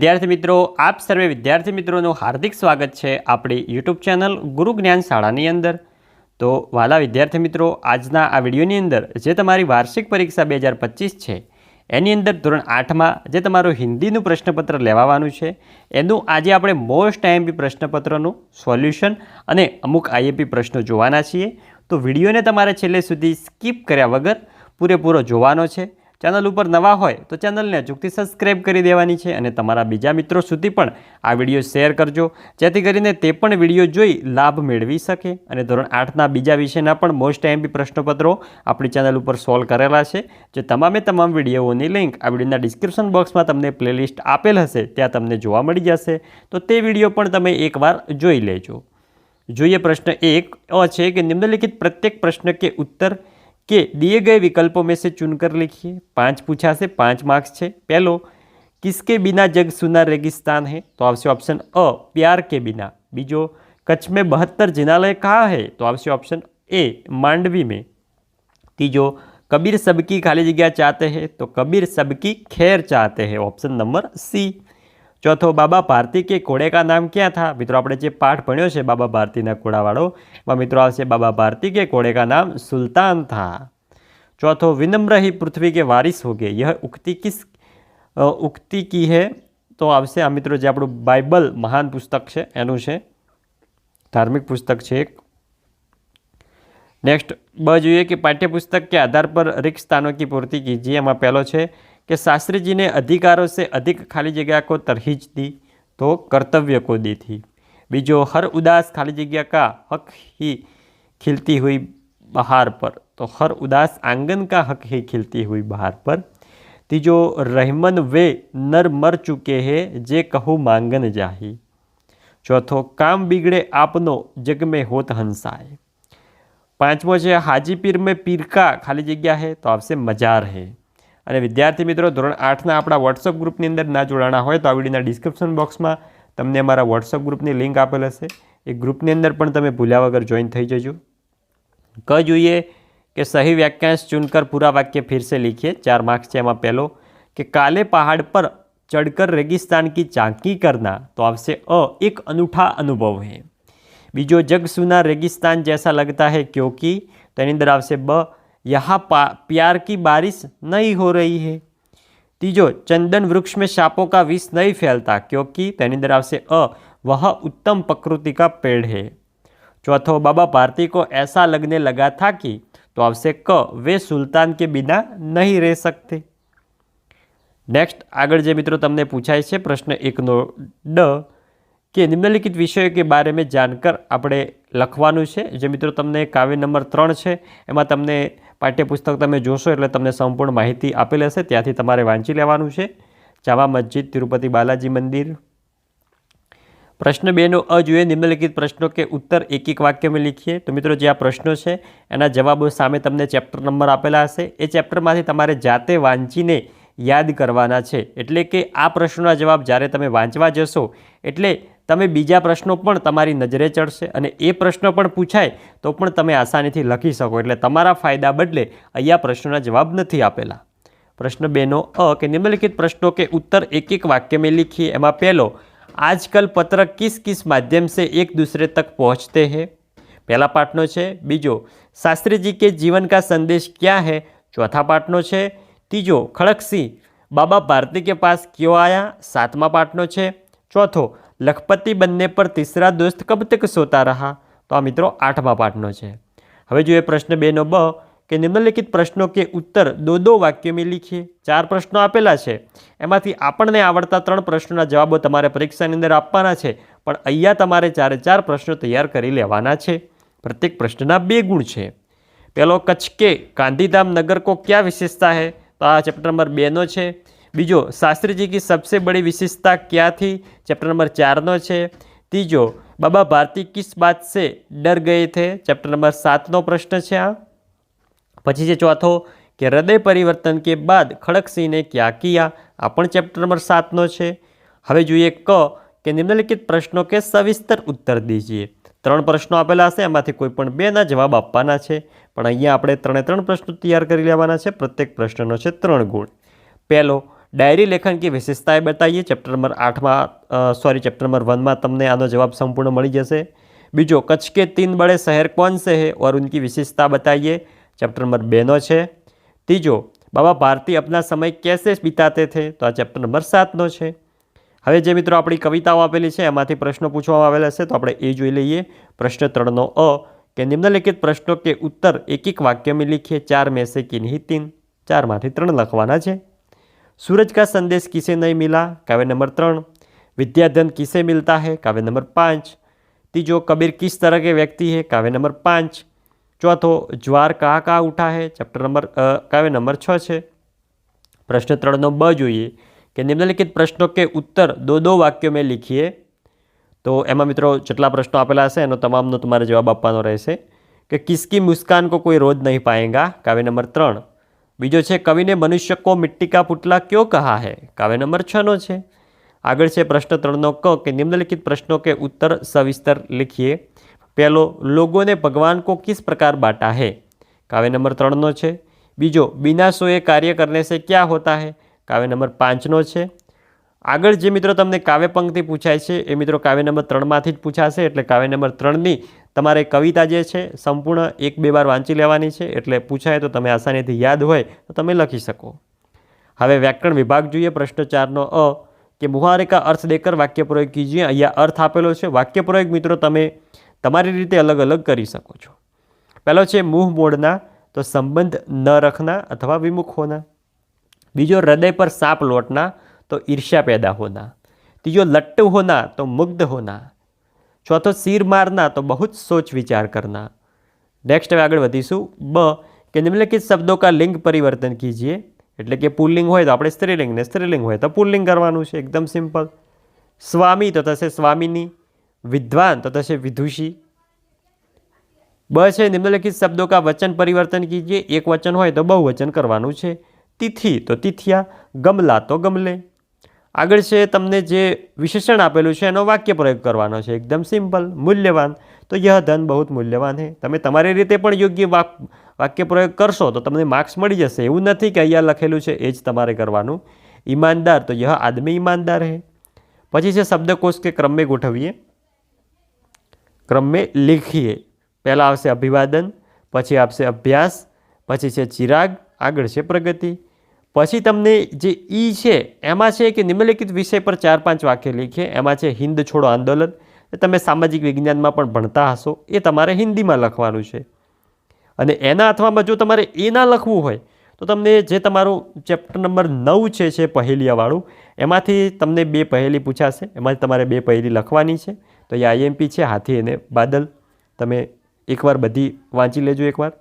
વિદ્યાર્થી મિત્રો, આપ સર્વે વિદ્યાર્થી મિત્રોનું હાર્દિક સ્વાગત છે આપણી યુટ્યુબ ચેનલ ગુરુ જ્ઞાન શાળાની અંદર. તો વાલા વિદ્યાર્થી મિત્રો, આજના આ વિડીયોની અંદર જે તમારી વાર્ષિક પરીક્ષા બે હજાર પચીસ છે, એની અંદર ધોરણ આઠમાં જે તમારું હિન્દીનું પ્રશ્નપત્ર લેવાવાનું છે, એનું આજે આપણે મોસ્ટ આઈએમપી પ્રશ્નપત્રનું સોલ્યુશન અને અમુક આઈએમપી પ્રશ્નો જોવાના છીએ. તો વિડીયોને તમારે છેલ્લે સુધી સ્કીપ કર્યા વગર પૂરેપૂરો જોવાનો છે. ચેનલ ઉપર નવા હોય તો ચેનલને અચૂકથી સબસ્ક્રાઈબ કરી દેવાની છે અને તમારા બીજા મિત્રો સુધી પણ આ વીડિયો શેર કરજો. જેથી કરીને તે પણ વીડિયો જોઈ લાભ મેળવી શકે. અને ધોરણ આઠના બીજા વિષયના પણ મોસ્ટ એમપી પ્રશ્નપત્રો આપણી ચેનલ ઉપર સોલ્વ કરેલા છે. જે તમામે તમામ વિડીયોની લિંક આ વિડીયોના ડિસ્ક્રિપ્શન બોક્સમાં તમને પ્લેલિસ્ટ આપેલ હશે. ત્યાં તમને જોવા મળી જશે. તો તે વીડિયો પણ તમે એકવાર જોઈ લેજો. જોઈએ પ્રશ્ન એક છે કે નિમ્નલિખિત પ્રત્યેક પ્રશ્ન કે ઉત્તર के दिए गए विकल्पों में से चुनकर लिखिए પાંચ પૂછાશે પાંચ માર્ક્સ છે પહેલો किसके बिना जग सुना रेगिस्तान है तो आपसे ऑप्शन अ प्यार के बिना बीजो कच्छ में बहत्तर जिनालय कहाँ है तो आपसे ऑप्शन ए मांडवी में तीजो कबीर सबकी खाली जगह चाहते हैं तो कबीर सबकी खैर चाहते हैं ऑप्शन नंबर सी ચોથો બાબા ભારતી કે કોડેકા નામ ક્યાં થા? મિત્રો, આપણે જે પાઠ ભણ્યો છે બાબા ભારતીના કોડાવાળો એમાં મિત્રો આવશે બાબા ભારતી કે કોડેકા નામ સુલતાન થા. ચોથો, વિનમ્ર હી પૃથ્વી કે વારિસ હોગે યહ ઉક્તિ કિસ ઉક્તિ કી હે? તો આવશે આ મિત્રો જે આપણું બાઇબલ મહાન પુસ્તક છે, એનું છે, ધાર્મિક પુસ્તક છે એક. નેક્સ્ટ, બ જોઈએ કે પાઠ્યપુસ્તક કે આધાર પર રિક્ત સ્થાનો કી પૂર્તિ કીજીએ એમાં પહેલો છે कि शास्त्री जी ने अधिकारों से अधिक खाली जगह को तरहीज दी तो कर्तव्य को दी थी बीजो हर उदास खाली जगह का हक ही खिलती हुई बहार पर तो हर उदास आंगन का हक ही खिलती हुई बहार पर तीजो रहमन वे नर मर चुके हैं जे कहू मांगन जाही ચોથો કામ બિગડે આપનો જગ મેં હોત હંસાય પાંચમો છે હાજીપીર મેં પીરકા ખાલી જગ્યા હે તો આવશે મજાર હે અને વિદ્યાર્થી મિત્રો, ધોરણ આઠના આપણા વોટ્સઅપ ગ્રુપની અંદર ના જોડાણા હોય તો આ વિડીયોના ડિસ્ક્રિપ્શન બોક્સમાં તમને અમારા વોટ્સઅપ ગ્રુપની લિંક આપેલ હશે. એ ગ્રુપની અંદર પણ તમે ભૂલ્યા વગર જોઈન થઈ જજો. ક જોઈએ કે સહી વાક્યાંશ ચૂનકર પૂરા વાક્ય ફિરસે લીખીએ. ચાર માર્ક્સ છે એમાં પહેલો, કે કાલે પહાડ પર ચડકર રેગિસ્તાન કી ચાંકી કરના, તો આવશે અ, એક અનૂઠા અનુભવ હૈ. બીજો જગસુના રેગિસ્તાન જૈસા લગતા હે ક્યોકી તેની અંદર આવશે બ यहाँ पा प्यार की बारिश नहीं हो रही है तीजो चंदन वृक्ष में सांपों का विष नहीं फैलता क्योंकि तो एनी अंदर आपसे अ वह उत्तम प्रकृति का पेड़ है चौथो बाबा भारती को ऐसा लगने लगा था कि तो आपसे क वे सुल्तान के बिना नहीं रह सकते નેક્સ્ટ આગળ જે મિત્રો તમને પૂછાય છે પ્રશ્ન એકનો ડ કે નિમ્નલિખિત વિષયો કે બારે મેં જાણકર આપણે લખવાનું છે જે મિત્રો તમને કાવ્ય નંબર ત્રણ છે એમાં તમને પાઠ્યપુસ્તક તમે જોશો એટલે તમને સંપૂર્ણ માહિતી આપેલ હશે. ત્યાંથી તમારે વાંચી લેવાનું છે. જામા મસ્જિદ, તિરુપતિ બાલાજી મંદિર. પ્રશ્ન બેનો અ જોઈએ નિમ્નલિખિત પ્રશ્નો કે ઉત્તર એક એક વાક્ય મેં લીખીએ. તો મિત્રો, જે આ પ્રશ્નો છે, એના જવાબો સામે તમને ચેપ્ટર નંબર આપેલા હશે. એ ચેપ્ટરમાંથી તમારે જાતે વાંચીને યાદ કરવાના છે. એટલે કે આ પ્રશ્નોના જવાબ જ્યારે તમે વાંચવા જશો, એટલે તમે બીજા પ્રશ્નો પણ તમારી નજરે ચડશે અને એ પ્રશ્ન પણ પૂછાય તો પણ તમે આસાનીથી લખી શકો. એટલે તમારા ફાયદા બદલે અહીંયા પ્રશ્નોના જવાબ નથી આપેલા. પ્રશ્ન બેનો અ કે નિમ્નલિખિત પ્રશ્નો કે ઉત્તર એક એક વાક્ય મેં લીખીએ એમાં પહેલો, આજકાલ પત્ર કિસ કિસ માધ્યમ સે એક દૂસરે તક પહોંચતે હે? પહેલા પાઠનો છે. બીજો, શાસ્ત્રીજી કે જીવન કા સંદેશ ક્યાં હે? ચોથા પાઠનો છે. ત્રીજો, ખડકસિંહ, બાબા ભારતી કે પાસ ક્યો આયા? સાતમા પાઠનો છે. ચોથો લખપતિ બંને પર તીસરા દોસ્ત કબ તક સોતા રહા? તો આ મિત્રો આઠમા પાઠનો છે. હવે જોઈએ પ્રશ્ન બેનો બ, કે નિમ્નલિખિત પ્રશ્નો કે ઉત્તર દો દો વાક્યો મેં લીખીએ. ચાર પ્રશ્નો આપેલા છે. એમાંથી આપણને આવડતા ત્રણ પ્રશ્નોના જવાબો તમારે પરીક્ષાની અંદર આપવાના છે, પણ અહીંયા તમારે ચારે ચાર પ્રશ્નો તૈયાર કરી લેવાના છે. પ્રત્યેક પ્રશ્નના બે ગુણ છે. પહેલો કચ્છ કે ગાંધીધામ નગર કો ક્યાં વિશેષતા હે? તો આ ચેપ્ટર નંબર બેનો છે. બીજો, શાસ્ત્રીજી કી સબસે બડી વિશેષતા ક્યાં થી ચેપ્ટર નંબર ચારનો છે. ત્રીજો, બાબા ભારતી કિસ બાત સે ડર ગયે થે? ચેપ્ટર નંબર સાતનો પ્રશ્ન છે આ. પછી છે ચોથો, કે હૃદય પરિવર્તન કે બાદ ખડકસિંહને ક્યાં કિયા? આ પણ ચેપ્ટર નંબર સાતનો છે. હવે જોઈએ ક, કે નિમ્નલિખિત પ્રશ્નો કે સવિસ્તર ઉત્તર દીજીએ. ત્રણ પ્રશ્નો આપેલા હશે એમાંથી કોઈ પણ બેના જવાબ આપવાના છે. પણ અહીંયા આપણે ત્રણે ત્રણ પ્રશ્નો તૈયાર કરી લેવાના છે. પ્રત્યેક પ્રશ્નનો છે ત્રણ ગુણ. પહેલો ડાયરી લેખન કે વિશેષતાએ બતાવીએ. ચેપ્ટર નંબર આઠમાં સોરી ચેપ્ટર નંબર વનમાં તમને આનો જવાબ સંપૂર્ણ મળી જશે. બીજો, કચ્છ કે તીન બળે શહેર કોણ છે હે? ઓર ઉનકી વિશેષતા બતાવીએ. ચેપ્ટર નંબર બેનો છે. ત્રીજો, બાબા ભારતી અપના સમય કેસે બિતાતે થે? તો આ ચેપ્ટર નંબર સાતનો છે. હવે જે મિત્રો આપણી કવિતાઓ આપેલી છે, એમાંથી પ્રશ્નો પૂછવામાં આવેલા છે, તો આપણે એ જોઈ લઈએ. પ્રશ્ન ત્રણનો અ, કે નિમ્નલિખિત પ્રશ્નો કે ઉત્તર એક એક વાક્યમાં લીખીએ, ચાર મેં સે કિન્હી તીન? ચારમાંથી ત્રણ લખવાના છે. सूरज का संदेश किसे नहीं मिला काव्य नंबर त्रण विद्याधन किसे मिलता है काव्य नंबर पाँच तीजो कबीर किस तरह के व्यक्ति है काव्य नंबर पाँच चौथो ज्वार कहाँ कहाँ उठा है चैप्टर नंबर अ, काव्य नंबर छ છે પ્રશ્ન ત્રણનો બ જોઈએ કે નિમ્નલિખિત પ્રશ્નો કે ઉત્તર દો દો વાક્યો મેં લીખીએ તો એમાં મિત્રો જેટલા પ્રશ્નો આપેલા હશે એનો તમામનો તમારે જવાબ આપવાનો રહેશે કે કિસકી મુસ્કાન કો કોઈ રોજ નહીં પાએગા કાવ્ય નંબર ત્રણ બીજો છે, કવિને મનુષ્ય કો મિટ્ટિકા પુતલા ક્યો કહા હૈ? કાવ્ય નંબર છનો છે. આગળ છે પ્રશ્ન ત્રણનો ક, કે નિમ્નલિખિત પ્રશ્નો કે ઉત્તર સવિસ્તર લખીએ. પહેલો, લોગોને ભગવાન કો કિસ પ્રકાર બાટા હે? કાવ્ય નંબર ત્રણનો છે. બીજો, બિના સોએ કાર્ય કરને સે ક્યાં હોતા હે? કાવ્ય નંબર પાંચનો છે. આગળ જે મિત્રો તમને કાવ્ય પંક્તિ પૂછાય છે, એ મિત્રો કાવ્ય નંબર ત્રણમાંથી જ પૂછાશે, એટલે કાવ્ય નંબર ત્રણની તમારે કવિતા જે છે, સંપૂર્ણ એક બે વાર વાંચી લેવાની છે, એટલે પૂછાય તો તમે આસાનીથી યાદ હોય તો તમે લખી શકો. હવે વ્યાકરણ વિભાગ જોઈએ, પ્રશ્ન અ, કે મુહારે કા અર્થ દેકર વાક્ય પ્રયોગ કીજીએ, અહીંયા અર્થ આપેલો છે. વાક્ય પ્રયોગ મિત્રો તમે તમારી રીતે અલગ અલગ કરી શકો છો. પહેલો છે મુહ મોડના, તો સંબંધ ન રખના અથવા વિમુખ હોના બીજો હૃદય પર સાપ લોટના तो ईर्ष्या पैदा होना तीजो लट्टू होना तो मुग्ध होना चौथो सिर मारना तो बहुत सोच विचार करना नेक्स्ट હવે આગળ વધીશું બ કે નિમ્નલિખિત શબ્દો કા લિંગ પરિવર્તન કીજીએ એટલે કે પુલ્લિંગ હોય તો આપણે સ્ત્રીલિંગ ને સ્ત્રીલિંગ હોય તો પુલ્લિંગ કરવાનું છે એકદમ સિમ્પલ સ્વામી તો થશે સ્વામીની વિદ્વાન તો થશે વિદુષી બ છે નિમ્નલિખિત શબ્દો કા વચન પરિવર્તન કીજીએ એક વચન હોય તો બહુવચન કરવાનું છે તિથિ તો તિથિયા ગમલા તો ગમલે આગળ છે તમને જે વિશેષણ આપેલું છે, એનો વાક્ય પ્રયોગ કરવાનો છે. એકદમ સિમ્પલ, મૂલ્યવાન. તો યહ ધન બહુ મૂલ્યવાન છે તમે તમારી રીતે પણ યોગ્ય વાક, વાક્ય પ્રયોગ કરશો તો તમને માર્ક્સ મળી જશે. એવું નથી કે અહીંયા લખેલું છે, એ જ તમારે કરવાનું. ઈમાનદાર, તો યહ આદમી ઈમાનદાર હે. પછી છે શબ્દકોશ કે ક્રમે ગોઠવીએ. ક્રમે લીખીએ. પહેલાં આવશે અભિવાદન, પછી આપશે અભ્યાસ, પછી છે ચિરાગ, આગળ છે પ્રગતિ. પછી તમને જે ઈ છે, એમાં છે કે નિમ્નલિખિત વિષય પર ચાર પાંચ વાક્ય લખીએ. એમાં છે, હિન્દ છોડો આંદોલન. તમે સામાજિક વિજ્ઞાનમાં પણ ભણતા હશો. એ તમારે હિન્દીમાં લખવાનું છે. અને એના અથવામાં જો તમારે એ ના લખવું હોય, તો તમને જે તમારું ચેપ્ટર નંબર નવ છે છે પહેલિયાવાળું, એમાંથી તમને બે પહેલી પૂછાશે. એમાંથી તમારે બે પહેલી લખવાની છે. તો એ આઈએમપી છે, હાથી અને બાદલ. તમે એકવાર બધી વાંચી લેજો એકવાર.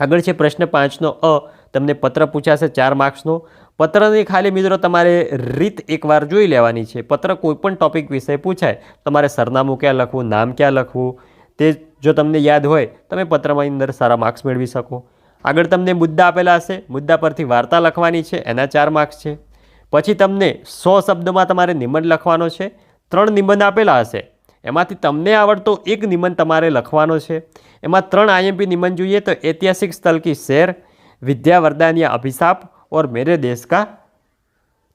આગળ છે પ્રશ્ન પાંચનો અ. તમને પત્ર પૂછાશે ચાર માર્ક્સનો. પત્રની ખાલી મિત્રો તમારે રીત એકવાર જોઈ લેવાની છે. પત્ર કોઈપણ ટોપિક વિશે પૂછાય. તમારે સરનામું ક્યાં લખવું, નામ ક્યાં લખવું, તે જો તમને યાદ હોય, તમે પત્રમાં અંદર સારા માર્ક્સ મેળવી શકો. આગળ તમને મુદ્દા આપેલા હશે. મુદ્દા પરથી વાર્તા લખવાની છે. એના ચાર માર્ક્સ છે. પછી તમને સો શબ્દમાં તમારે નિબંધ લખવાનો છે. ત્રણ નિબંધ આપેલા હશે. એમાંથી તમને આવડતો એક નિબંધ તમારે લખવાનો છે. એમાં ત્રણ આઈએમપી નિબંધ જોઈએ તો ઐતિહાસિક સ્થળ કી શેર सैर विद्यावर्धन या अभिशाप और मेरे देश का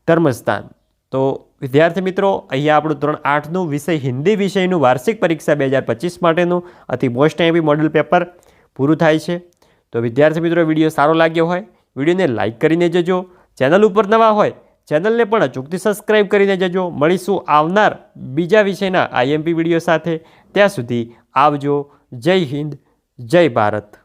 ધર્મસ્થાન તો વિદ્યાર્થી મિત્રો અહીંયા આપણું ધોરણ આઠનું વિષય હિન્દી વિષયનું વાર્ષિક પરીક્ષા બે હજાર પચીસ માટેનું અતિ મોસ્ટ એમ્પી મોડલ પેપર પૂરું થાય છે તો વિદ્યાર્થી મિત્રો વિડીયો સારો લાગ્યો હોય વિડીયોને લાઇક કરીને જજો ચેનલ ઉપર નવા હોય ચેનલને પણ અચૂકથી સબસ્ક્રાઈબ કરીને જજો મળીશું આવનાર બીજા વિષયના આઈએમપી વિડીયો સાથે ત્યાં સુધી આવજો જય હિન્દ જય ભારત